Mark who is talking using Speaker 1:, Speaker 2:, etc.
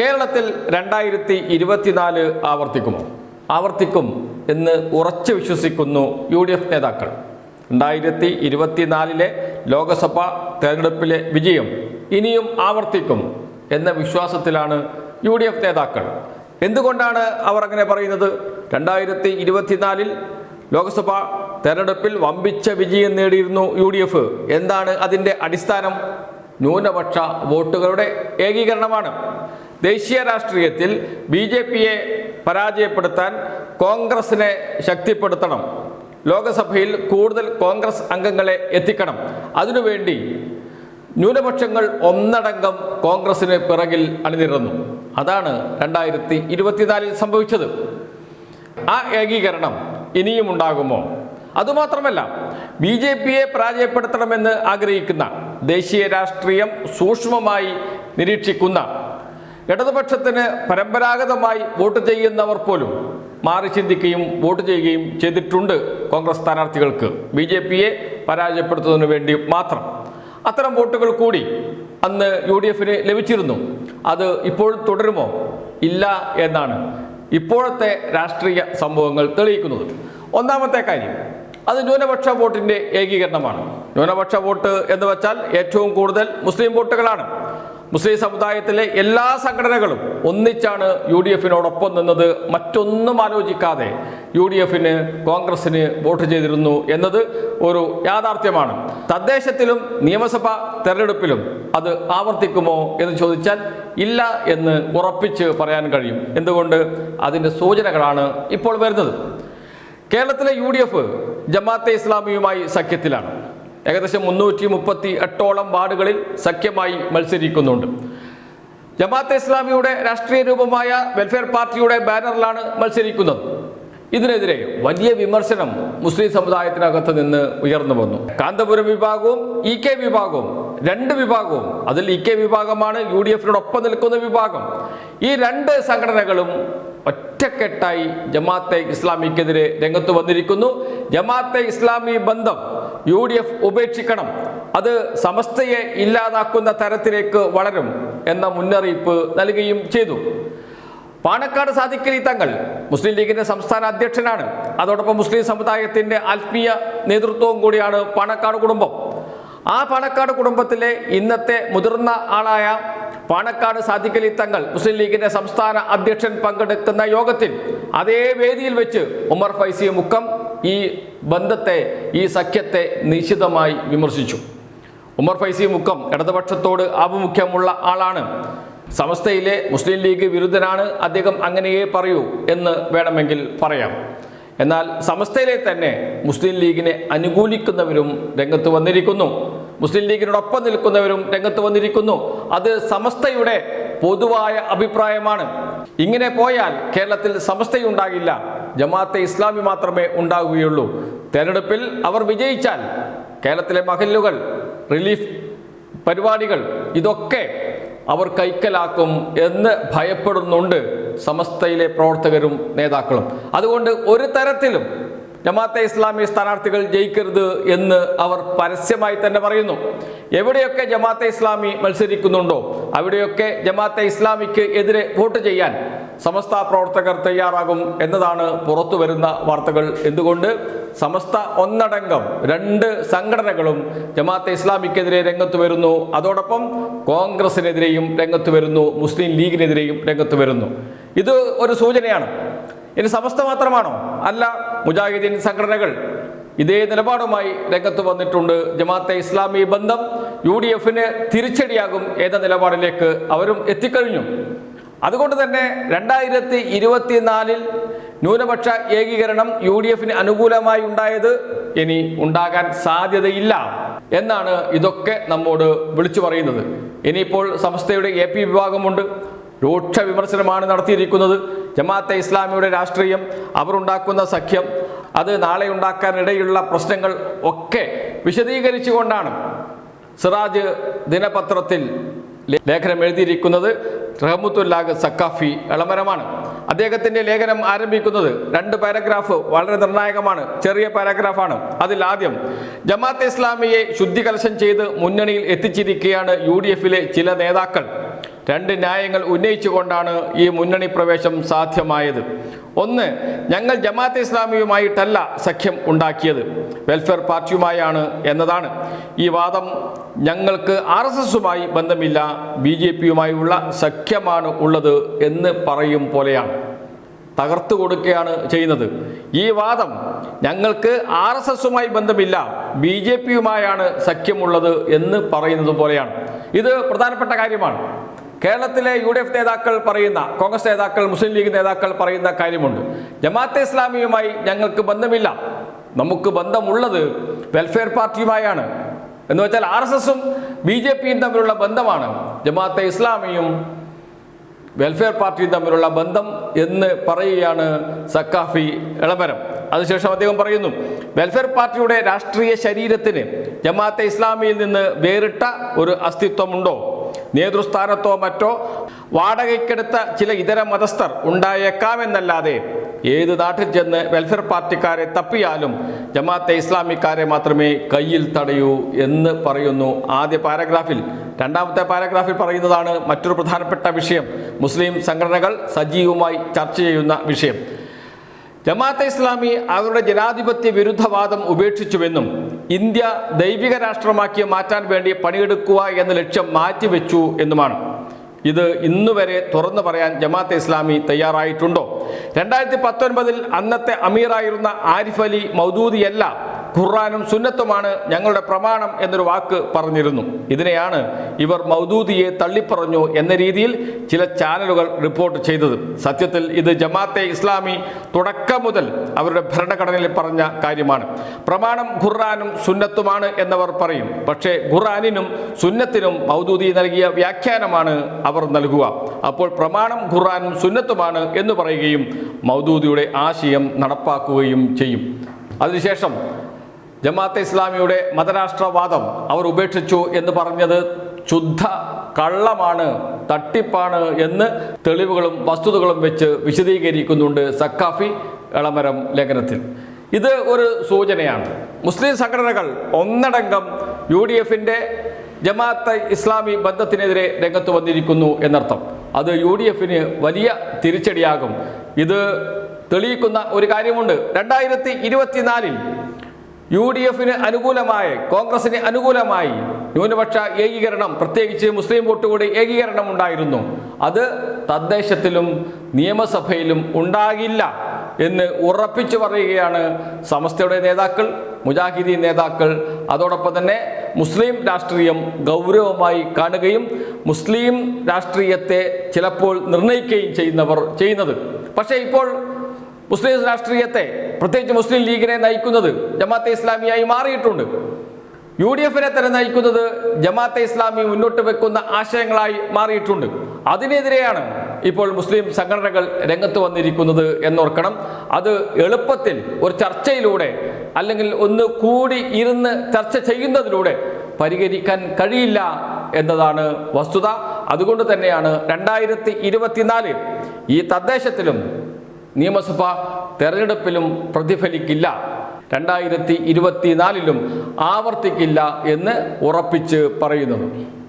Speaker 1: കേരളത്തിൽ രണ്ടായിരത്തി ഇരുപത്തിനാല് ആവർത്തിക്കുമോ? ആവർത്തിക്കും എന്ന് ഉറച്ചു വിശ്വസിക്കുന്നു യു ഡി എഫ് നേതാക്കൾ. രണ്ടായിരത്തി ഇരുപത്തിനാലിലെ ലോക്സഭാ തെരഞ്ഞെടുപ്പിലെ വിജയം ഇനിയും ആവർത്തിക്കും എന്ന വിശ്വാസത്തിലാണ് യു ഡി എഫ് നേതാക്കൾ. എന്തുകൊണ്ടാണ് അവർ അങ്ങനെ പറയുന്നത്? രണ്ടായിരത്തി ഇരുപത്തിനാലിൽ ലോക്സഭാ തെരഞ്ഞെടുപ്പിൽ വമ്പിച്ച വിജയം നേടിയിരുന്നു യു ഡി എഫ് എന്താണ് അതിന്റെ അടിസ്ഥാനം? ന്യൂനപക്ഷ വോട്ടുകളുടെ ഏകീകരണമാണ്. ദേശീയ രാഷ്ട്രീയത്തിൽ ബി ജെ പിയെ പരാജയപ്പെടുത്താൻ കോൺഗ്രസിനെ ശക്തിപ്പെടുത്തണം. ലോകസഭയിൽ കൂടുതൽ കോൺഗ്രസ് അംഗങ്ങളെ എത്തിക്കണം. അതിനുവേണ്ടി ന്യൂനപക്ഷങ്ങൾ ഒന്നടങ്കം കോൺഗ്രസിന് പിറകിൽ അണിനിരന്നു. അതാണ് രണ്ടായിരത്തി ഇരുപത്തിനാലിൽ സംഭവിച്ചത്. ആ ഏകീകരണം ഇനിയും ഉണ്ടാകുമോ? അതുമാത്രമല്ല ബി ജെ പിയെ പരാജയപ്പെടുത്തണമെന്ന് ആഗ്രഹിക്കുന്ന ദേശീയ രാഷ്ട്രീയം സൂക്ഷ്മമായി നിരീക്ഷിക്കുന്ന ഇടതുപക്ഷത്തിന് പരമ്പരാഗതമായി വോട്ട് ചെയ്യുന്നവർ പോലും മാറി ചിന്തിക്കുകയും വോട്ട് ചെയ്യുകയും ചെയ്തിട്ടുണ്ട് കോൺഗ്രസ് സ്ഥാനാർത്ഥികൾക്ക്. ബി ജെ പിയെ പരാജയപ്പെടുത്തുന്നതിന് വേണ്ടി മാത്രം. അത്തരം വോട്ടുകൾ കൂടി അന്ന് യു ഡി എഫിന് ലഭിച്ചിരുന്നു. അത് ഇപ്പോൾ തുടരുമോ? ഇല്ല എന്നാണ് ഇപ്പോഴത്തെ രാഷ്ട്രീയ സംഭവങ്ങൾ തെളിയിക്കുന്നത്. ഒന്നാമത്തെ കാര്യം അത് ന്യൂനപക്ഷ വോട്ടിന്റെ ഏകീകരണമാണ്. ന്യൂനപക്ഷ വോട്ട് എന്ന് വെച്ചാൽ ഏറ്റവും കൂടുതൽ മുസ്ലിം വോട്ടുകളാണ്. മുസ്ലിം സമുദായത്തിലെ എല്ലാ സംഘടനകളും ഒന്നിച്ചാണ് യു ഡി എഫിനോടൊപ്പം നിന്നത്. മറ്റൊന്നും ആലോചിക്കാതെ യു ഡി എഫിന് കോൺഗ്രസിന് വോട്ട് ചെയ്തിരുന്നു എന്നത് ഒരു യാഥാർത്ഥ്യമാണ്. തദ്ദേശത്തിലും നിയമസഭാ തെരഞ്ഞെടുപ്പിലും അത് ആവർത്തിക്കുമോ എന്ന് ചോദിച്ചാൽ ഇല്ല എന്ന് ഉറപ്പിച്ച് പറയാൻ കഴിയും. എന്തുകൊണ്ട്? അതിന്റെ സൂചനകളാണ് ഇപ്പോൾ വരുന്നത്. കേരളത്തിലെ യു ഡി എഫ് ജമാഅത്തെ ഇസ്ലാമിയുമായി സഖ്യത്തിലാണ്. ഏകദേശം മുന്നൂറ്റി മുപ്പത്തി എട്ടോളം വാർഡുകളിൽ സഖ്യമായി മത്സരിക്കുന്നുണ്ട്. ജമാഅത്തെ ഇസ്ലാമിയുടെ രാഷ്ട്രീയ രൂപമായ വെൽഫെയർ പാർട്ടിയുടെ ബാനറിലാണ് മത്സരിക്കുന്നത്. ഇതിനെതിരെ വലിയ വിമർശനം മുസ്ലിം സമുദായത്തിനകത്ത് നിന്ന് ഉയർന്നു വന്നു. കാന്തപുരം വിഭാഗവും ഇ കെ വിഭാഗവും രണ്ട് വിഭാഗവും അതിൽ ഇ കെ വിഭാഗമാണ് യു ഡി എഫിനോടൊപ്പം നിൽക്കുന്ന വിഭാഗം. ഈ രണ്ട് സംഘടനകളും ഒറ്റക്കെട്ടായി ജമാഅത്തെ ഇസ്ലാമിക്കെതിരെ രംഗത്ത് വന്നിരിക്കുന്നു. ജമാഅത്തെ ഇസ്ലാമി ബന്ധം യു ഡി എഫ് ഉപേക്ഷിക്കണം. അത് സമസ്തയെ ഇല്ലാതാക്കുന്ന തരത്തിലേക്ക് വളരും എന്ന മുന്നറിയിപ്പ് നൽകുകയും ചെയ്തു. പാണക്കാട് സാദിഖലി തങ്ങൾ മുസ്ലിം ലീഗിന്റെ സംസ്ഥാന അധ്യക്ഷനാണ്. അതോടൊപ്പം മുസ്ലിം സമുദായത്തിന്റെ ആത്മീയ നേതൃത്വവും കൂടിയാണ് പാണക്കാട് കുടുംബം. ആ പാണക്കാട് കുടുംബത്തിലെ ഇന്നത്തെ മുതിർന്ന ആളായ പാണക്കാട് സാദിഖലി തങ്ങൾ മുസ്ലിം ലീഗിന്റെ സംസ്ഥാന അധ്യക്ഷൻ പങ്കെടുക്കുന്ന യോഗത്തിൽ അതേ വേദിയിൽ വെച്ച് ഉമർ ഫൈസി മുക്കം ഈ ബന്ധത്തെ ഈ സഖ്യത്തെ നിശിതമായി വിമർശിച്ചു. ഉമർ ഫൈസി മുക്കം ഇടതുപക്ഷത്തോട് ആഭിമുഖ്യമുള്ള ആളാണ്. സമസ്തയിലെ മുസ്ലിം ലീഗ് വിരുദ്ധനാണ് അദ്ദേഹം അങ്ങനെയേ പറയൂ എന്ന് വേണമെങ്കിൽ പറയാം. എന്നാൽ സമസ്തയിലെ തന്നെ മുസ്ലിം ലീഗിനെ അനുകൂലിക്കുന്നവരും രംഗത്ത് വന്നിരിക്കുന്നു. മുസ്ലിം ലീഗിനോടൊപ്പം നിൽക്കുന്നവരും രംഗത്ത് വന്നിരിക്കുന്നു. അത് സമസ്തയുടെ പൊതുവായ അഭിപ്രായമാണ്. ഇങ്ങനെ പോയാൽ കേരളത്തിൽ സമസ്തയുണ്ടാകില്ല. ജമാഅത്തെ ഇസ്ലാമി മാത്രമേ ഉണ്ടാകുകയുള്ളൂ തെരഞ്ഞെടുപ്പിൽ അവർ വിജയിച്ചാൽ കേരളത്തിലെ മഹല്ലുകൾ റിലീഫ് പരിപാടികൾ ഇതൊക്കെ അവർ കൈക്കലാക്കും എന്ന് ഭയപ്പെടുന്നുണ്ട് സമസ്തയിലെ പ്രവർത്തകരും നേതാക്കളും. അതുകൊണ്ട് ഒരു തരത്തിലും ജമാഅത്തെ ഇസ്ലാമി സ്ഥാനാർത്ഥികൾ ജയിക്കരുത് എന്ന് അവർ പരസ്യമായി തന്നെ പറയുന്നു. എവിടെയൊക്കെ ജമാഅത്തെ ഇസ്ലാമി മത്സരിക്കുന്നുണ്ടോ അവിടെയൊക്കെ ജമാഅത്തെ ഇസ്ലാമിക്ക് എതിരെ വോട്ട് ചെയ്യാൻ സമസ്ത പ്രവർത്തകർ തയ്യാറാകും എന്നതാണ് പുറത്തു വരുന്ന വാർത്തകൾ. എന്തുകൊണ്ട്? സമസ്ത ഒന്നടങ്കം രണ്ട് സംഘടനകളും ജമാഅത്തെ ഇസ്ലാമിക്കെതിരെ രംഗത്ത് വരുന്നു. അതോടൊപ്പം കോൺഗ്രസിനെതിരെയും രംഗത്ത് വരുന്നു മുസ്ലിം ലീഗിനെതിരെയും രംഗത്ത് വരുന്നു. ഇത് ഒരു സൂചനയാണ്. ഇനി സമസ്ത മാത്രമാണോ? അല്ല മുജാഹിദീൻ സംഘടനകൾ ഇതേ നിലപാടുമായി രംഗത്ത് വന്നിട്ടുണ്ട്. ജമാഅത്തെ ഇസ്ലാമി ബന്ധം യു ഡി എഫിന് തിരിച്ചടിയാകും എന്ന നിലപാടിലേക്ക് അവരും എത്തിക്കഴിഞ്ഞു. അതുകൊണ്ട് തന്നെ രണ്ടായിരത്തി ഇരുപത്തിനാലിൽ ന്യൂനപക്ഷ ഏകീകരണം യു ഡി എഫിന് അനുകൂലമായി ഉണ്ടായത് ഇനി ഉണ്ടാകാൻ സാധ്യതയില്ല എന്നാണ് ഇതൊക്കെ നമ്മോട് വിളിച്ചു പറയുന്നത്. ഇനിയിപ്പോൾ സംസ്ഥയുടെ എ പി വിഭാഗമുണ്ട്. രൂക്ഷ വിമർശനമാണ് നടത്തിയിരിക്കുന്നത്. ജമാഅത്തെ ഇസ്ലാമിയുടെ രാഷ്ട്രീയം അവർ ഉണ്ടാക്കുന്ന സഖ്യം അത് നാളെ ഉണ്ടാക്കാനിടയുള്ള പ്രശ്നങ്ങൾ ഒക്കെ വിശദീകരിച്ചുകൊണ്ടാണ് സിറാജ് ദിനപത്രത്തിൽ ലേഖനം എഴുതിയിരിക്കുന്നത്. റഹമുത്തുല്ലാഗ് സക്കാഫി എളമരമാണ്. അദ്ദേഹത്തിന്റെ ലേഖനം ആരംഭിക്കുന്നത് രണ്ട് പാരഗ്രാഫ് വളരെ നിർണായകമാണ്. ചെറിയ പാരഗ്രാഫാണ്. അതിൽ ആദ്യം ജമാഅത്തെ ഇസ്ലാമിയെ ശുദ്ധികലശം ചെയ്ത് മുന്നണിയിൽ എത്തിച്ചിരിക്കുകയാണ് യു ചില നേതാക്കൾ. രണ്ട് ന്യായങ്ങൾ ഉന്നയിച്ചുകൊണ്ടാണ് ഈ മുന്നണി പ്രവേശം സാധ്യമായത്. ഒന്ന് ഞങ്ങൾ ജമാഅത്ത് ഇസ്ലാമിയുമായിട്ടല്ല സഖ്യം ഉണ്ടാക്കിയത്. വെൽഫെയർ പാർട്ടിയുമായാണ് എന്നതാണ്. ഈ വാദം ഞങ്ങൾക്ക് ആർ എസ് എസുമായി ബന്ധമില്ല ബി ജെ പിയുമായുള്ള സഖ്യമാണ് ഉള്ളത് എന്ന് പറയും പോലെയാണ്. തകർത്തു കൊടുക്കുകയാണ് ചെയ്യുന്നത്. ഈ വാദം ഞങ്ങൾക്ക് ആർ എസ് എസുമായി ബന്ധമില്ല ബി ജെ പിയുമായാണ് സഖ്യമുള്ളത് എന്ന് പറയുന്നത് പോലെയാണ്. ഇത് പ്രധാനപ്പെട്ട കാര്യമാണ്. കേരളത്തിലെ യു ഡി എഫ് നേതാക്കൾ പറയുന്ന കോൺഗ്രസ് നേതാക്കൾ മുസ്ലിം ലീഗ് നേതാക്കൾ പറയുന്ന കാര്യമുണ്ട്. ജമാഅത്തെ ഇസ്ലാമിയുമായി ഞങ്ങൾക്ക് ബന്ധമില്ല. നമുക്ക് ബന്ധമുള്ളത് വെൽഫെയർ പാർട്ടിയുമായാണ് എന്ന് വെച്ചാൽ ആർ എസ് എസും ബി ജെ പിയും തമ്മിലുള്ള ബന്ധമാണ്. ജമാഅത്തെ ഇസ്ലാമിയും വെൽഫെയർ പാർട്ടിയും തമ്മിലുള്ള ബന്ധം എന്ന് പറയുകയാണ് സക്കാഫി ഇളമരം അതിനുശേഷം അദ്ദേഹം പറയുന്നു വെൽഫെയർ പാർട്ടിയുടെ രാഷ്ട്രീയ ശരീരത്തിന് ജമാഅത്തെ ഇസ്ലാമിയിൽ നിന്ന് വേറിട്ട ഒരു അസ്തിത്വമുണ്ടോ? നേതൃസ്ഥാനത്തോ മറ്റോ വാടകയ്ക്കെടുത്ത ചില ഇതര മതസ്ഥർ ഉണ്ടായേക്കാമെന്നല്ലാതെ ഏത് നാട്ടിൽ ചെന്ന് വെൽഫെയർ പാർട്ടിക്കാരെ തപ്പിയാലും ജമാഅത്തെ ഇസ്ലാമിക്കാരെ മാത്രമേ കയ്യിൽ തടയൂ എന്ന് പറയുന്നു. ആദ്യ പാരഗ്രാഫിൽ രണ്ടാമത്തെ പാരഗ്രാഫിൽ പറയുന്നതാണ് മറ്റൊരു പ്രധാനപ്പെട്ട വിഷയം മുസ്ലിം സംഘടനകൾ സജീവമായി ചർച്ച ചെയ്യുന്ന വിഷയം. ജമാഅത്തെ ഇസ്ലാമി അവരുടെ ജനാധിപത്യ വിരുദ്ധവാദം ഉപേക്ഷിച്ചുവെന്നും ഇന്ത്യ ദൈവിക രാഷ്ട്രമാക്കി മാറ്റാൻ വേണ്ടി പണിയെടുക്കുക എന്ന ലക്ഷ്യം മാറ്റിവെച്ചു എന്നുമാണ്. ഇത് ഇന്നുവരെ തുറന്നു പറയാൻ ജമാഅത്തെ ഇസ്ലാമി തയ്യാറായിട്ടുണ്ടോ? രണ്ടായിരത്തി പത്തൊൻപതിൽ അന്നത്തെ അമീറായിരുന്ന ആരിഫ് അലി മൗദൂദിയല്ല ഖുർആാനും സുന്നത്തുമാണ് ഞങ്ങളുടെ പ്രമാണം എന്നൊരു വാക്ക് പറഞ്ഞിരുന്നു. ഇതിനെയാണ് ഇവർ മൗദൂദിയെ തള്ളിപ്പറഞ്ഞു എന്ന രീതിയിൽ ചില ചാനലുകൾ റിപ്പോർട്ട് ചെയ്തത്. സത്യത്തിൽ ഇത് ജമാഅത്തെ ഇസ്ലാമി തുടക്കം മുതൽ അവരുടെ ഭരണഘടനയിൽ പറഞ്ഞ കാര്യമാണ്. പ്രമാണം ഖുർആാനും സുന്നത്തുമാണ് എന്നവർ പറയും. പക്ഷേ ഖുർആാനിനും സുന്നത്തിനും മൗദൂദി നൽകിയ വ്യാഖ്യാനമാണ് അവർ നൽകുക. അപ്പോൾ പ്രമാണം ഖുർആാനും സുന്നത്തുമാണ് എന്ന് പറയുകയും മൗദൂദിയുടെ ആശയം നടപ്പാക്കുകയും ചെയ്യും. അതിനുശേഷം ജമാഅത്തെ ഇസ്ലാമിയുടെ മതരാഷ്ട്രവാദം അവർ ഉപേക്ഷിച്ചു എന്ന് പറഞ്ഞത് ശുദ്ധ കള്ളമാണ് തട്ടിപ്പാണ് എന്ന് തെളിവുകളും വസ്തുതകളും വെച്ച് വിശദീകരിക്കുന്നുണ്ട് സക്കാഫി എളമരം ലേഖനത്തിൽ. ഇത് ഒരു സൂചനയാണ്. മുസ്ലിം സംഘടനകൾ ഒന്നടങ്കം യു ഡി എഫിന്റെ ജമാഅത്ത് ഇസ്ലാമി ബന്ധത്തിനെതിരെ രംഗത്ത് വന്നിരിക്കുന്നു എന്നർത്ഥം. അത് യു ഡി എഫിന് വലിയ തിരിച്ചടിയാകും. ഇത് തെളിയിക്കുന്ന ഒരു കാര്യമുണ്ട്. രണ്ടായിരത്തി ഇരുപത്തിനാലിൽ യു ഡി എഫിന് അനുകൂലമായി കോൺഗ്രസിന് അനുകൂലമായി ന്യൂനപക്ഷ ഏകീകരണം പ്രത്യേകിച്ച് മുസ്ലിം വോട്ടുകൂടി ഏകീകരണം ഉണ്ടായിരുന്നു. അത് തദ്ദേശത്തിലും നിയമസഭയിലും ഉണ്ടാകില്ല എന്ന് ഉറപ്പിച്ചു പറയുകയാണ് സമസ്തയുടെ നേതാക്കൾ മുജാഹിദീൻ നേതാക്കൾ. അതോടൊപ്പം തന്നെ മുസ്ലിം രാഷ്ട്രീയം ഗൗരവമായി കാണുകയും മുസ്ലിം രാഷ്ട്രീയത്തെ ചിലപ്പോൾ നിർണയിക്കുകയും ചെയ്യുന്നവർ ചെയ്യുന്നത്. പക്ഷേ ഇപ്പോൾ മുസ്ലിം രാഷ്ട്രീയത്തെ പ്രത്യേകിച്ച് മുസ്ലിം ലീഗിനെ നയിക്കുന്നത് ജമാഅത്തെ ഇസ്ലാമിയായി മാറിയിട്ടുണ്ട്. യു ഡി എഫിനെ തന്നെ നയിക്കുന്നത് ജമാഅത്തെ ഇസ്ലാമി മുന്നോട്ട് വെക്കുന്ന ആശയങ്ങളായി മാറിയിട്ടുണ്ട്. അതിനെതിരെയാണ് ഇപ്പോൾ മുസ്ലിം സംഘടനകൾ രംഗത്ത് വന്നിരിക്കുന്നത് എന്നോർക്കണം. അത് എളുപ്പത്തിൽ ഒരു ചർച്ചയിലൂടെ അല്ലെങ്കിൽ ഒന്ന് കൂടി ഇരുന്ന് ചർച്ച ചെയ്യുന്നതിലൂടെ പരിഹരിക്കാൻ കഴിയില്ല എന്നതാണ് വസ്തുത. അതുകൊണ്ട് തന്നെയാണ് രണ്ടായിരത്തി ഇരുപത്തിനാലിൽ ഈ തദ്ദേശത്തിലും നിയമസഭ തെരഞ്ഞെടുപ്പിലും പ്രതിഫലിക്കില്ല. രണ്ടായിരത്തി ഇരുപത്തിനാലിലും ആവർത്തിക്കില്ല എന്ന് ഉറപ്പിച്ച് പറയുന്നത്